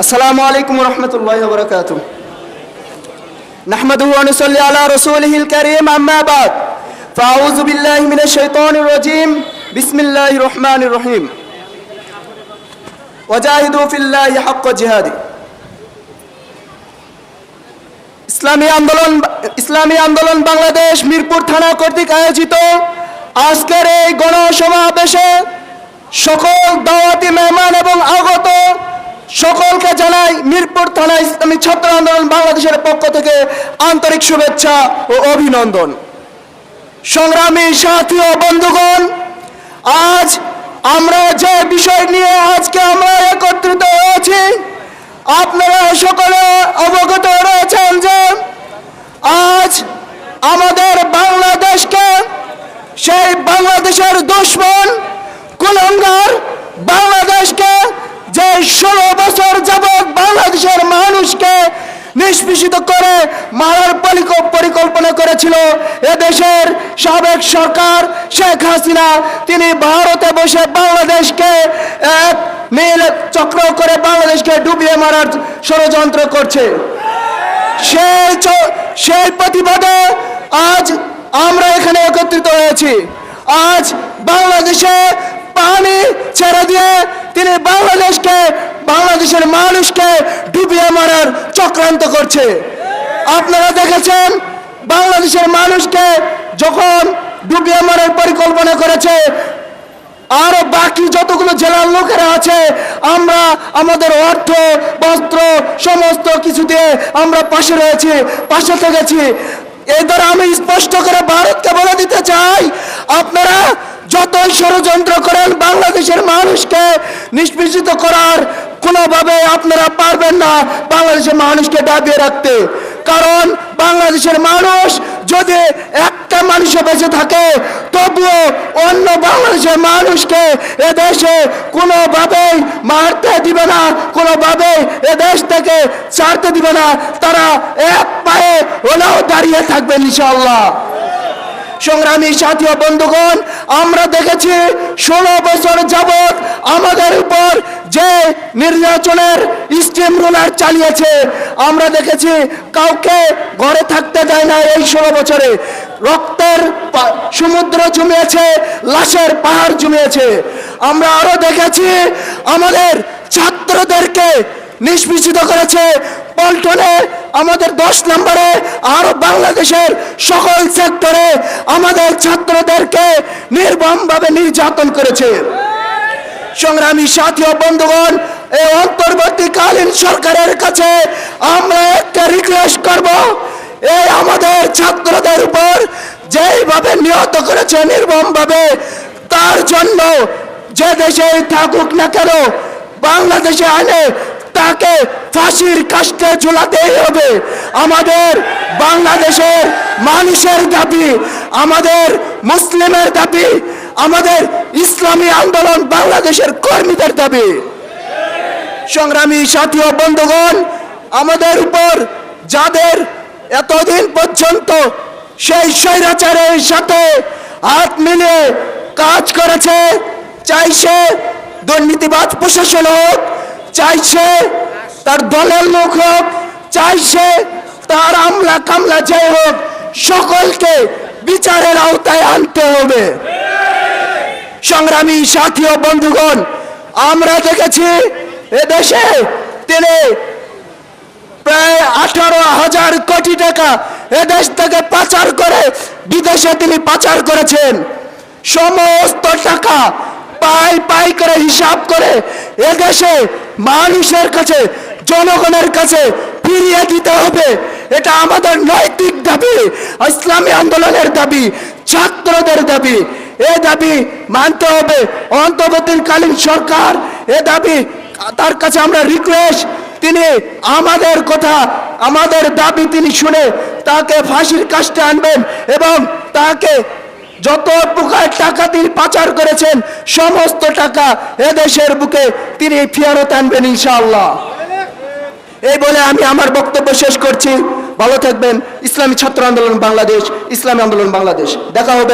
السلام عليكم ورحمة الله وبركاته نحمده ونصلي على رسوله الكريم أما بعد فأعوذ بالله من الشيطان الرجيم بسم الله الرحمن الرحيم وجاهدوا في الله حق جهاده ইসলামী আন্দোলন ইসলামী আন্দোলন বাংলাদেশ মিরপুর থানা কর্তৃক আয়োজিত আজকের এই গণসমাবেশে সকল দাওয়াতি মেহমান এবং আগত সকলকে জানাই মিরপুর থানা ইসলামী ছাত্র আন্দোলন বাংলাদেশের পক্ষ থেকে আন্তরিক শুভেচ্ছা ও অভিনন্দন। সংগ্রামী সাথী ও বন্ধুগণ, আজ আমরা যে বিষয় নিয়ে আজকে আমরা একত্রিত হয়েছি, আপনারা সকলে অবগত রয়েছেন যে আজ আমাদের বাংলাদেশকে সেই বাংলাদেশের দুশ্মন কুলঙ্গার বাংলাদেশকে যে ষোলো বছর যাবৎ বাংলাদেশের মানুষকে নিষ্পেষিত করে মারার পরিক- পরিকল্পনা করেছিল এদেশের সাবেক সরকার শেখ হাসিনা। তিনি ভারতে বসে বাংলাদেশকে এক নীল চক্র করে বাংলাদেশকে ডুবিয়ে মারার ষড়যন্ত্র করছে। সেই সেই প্রতিবাদে আজ আমরা এখানে একত্রিত হয়েছি। আজ বাংলাদেশে পানি ছেড়ে দিয়ে তিনি বাংলাদেশকে বাংলাদেশের মানুষকে ডুবিয়ে মারার চক্রান্ত করছে। আপনারা দেখেছেন, বাংলাদেশের মানুষকে যখন ডুবিয়ে মারার পরিকল্পনা করেছে, আরও বাকি যতগুলো জেলার লোকেরা আছে, আমরা আমাদের অর্থ, বস্ত্র, সমস্ত কিছু দিয়ে আমরা পাশে রয়েছি, পাশে থেকেছি এই দ্বারা আমি স্পষ্ট করে ভারতকে বলে দিতে চাই, আপনারা যতই ষড়যন্ত্র করেন, বাংলাদেশের মানুষকে নিষ্পেষিত করার কোনোভাবে আপনারা পারবেন না বাংলাদেশের মানুষকে দাবিয়ে রাখতে। কারণ বাংলাদেশের মানুষ যদি একটা মানুষও বেঁচে থাকে, তবুও অন্য বাংলাদেশের মানুষকে এদেশে কোনোভাবেই মারতে দিবে না, কোনোভাবেই এদেশ থেকে ছাড়তে দিবে না। তারা এক পায়ে হলেও দাঁড়িয়ে থাকবেন ইনশাল্লাহ সংগ্রামী সাথী বন্ধুগণ, আমরা দেখেছি ষোলো বছর যাবৎ আমাদের উপর যে নির্যাতনের স্টিম রোলার চালিয়েছে, আমরা দেখেছি কাউকে ঘরে থাকতে দেয় না এই ষোলো বছরে। রক্তের সমুদ্র জমিয়েছে, লাশের পাহাড় জমিয়েছে। আমরা আরও দেখেছি আমাদের ছাত্রদেরকে নিষ্পেষিত করেছে পল্টনে আমাদের দশ নম্বরে আরও বাংলাদেশের সকল সেক্টরে আমাদের ছাত্রদেরকে নির্মমভাবে নির্যাতন করেছে। সংগ্রামী সাথী ও বন্ধুগণ এই অন্তর্বর্তীকালীন সরকারের কাছে আমরা একটা রিকোয়েস্ট করব। এই আমাদের ছাত্রদের উপর যেইভাবে নিহত করেছে নির্মমভাবে, তার জন্য যে দেশেই থাকুক না কেন, বাংলাদেশে আনে তাকে ফাঁসির কাষ্টে ঝুলাতেই হবে। আমাদের বাংলাদেশের মানুষের দাবি, আমাদের মুসলিমের দাবি, আমাদের ইসলামী আন্দোলন বাংলাদেশের কর্মীদের দাবি। সংগ্রামী সাথী ও বন্ধুগণ, আমাদের উপর যাদের এতদিন পর্যন্ত সেই স্বৈরাচারের সাথে হাত মিলিয়ে কাজ করেছে চাইছে দুর্নীতিবাদ প্রশাসন হোক চাইছে তার দলের লোক হোক, চাইছে তার আমলা কামলা যে হোক, সকলকে বিচারের আওতায় আনতে হবে। সংগ্রামী সাথী ও বন্ধুগণ, আমরা দেখেছি এদেশে তিনি প্রায় আঠারো হাজার কোটি টাকা এদেশ থেকে পাচার করে বিদেশে তিনি পাচার করেছেন। সমস্ত টাকা পাই পাই করে হিসাব করে এদেশে মানুষের কাছে, জনগণের কাছে ফিরিয়ে দিতে হবে। এটা আমাদের নৈতিক দাবি, ইসলামী আন্দোলনের দাবি, ছাত্রদের দাবি। এ দাবি মানতে হবে। অন্তর্বর্তীকালীন সরকার এ দাবি, তার কাছে আমরা রিকোয়েস্ট তিনি আমাদের কথা, আমাদের দাবি তিনি শুনে তাকে ফাঁসির কাজটা আনবেন এবং তাকে যত প্রকার টাকা তিনি পাচার করেছেন, সমস্ত টাকা এদেশের বুকে তিনি ফেরত আনবেন ইনশাআল্লাহ। এই বলে আমি আমার বক্তব্য শেষ করছি। ভালো থাকবেন। ইসলামী ছাত্র আন্দোলন বাংলাদেশ, ইসলামী আন্দোলন বাংলাদেশ। দেখা হবে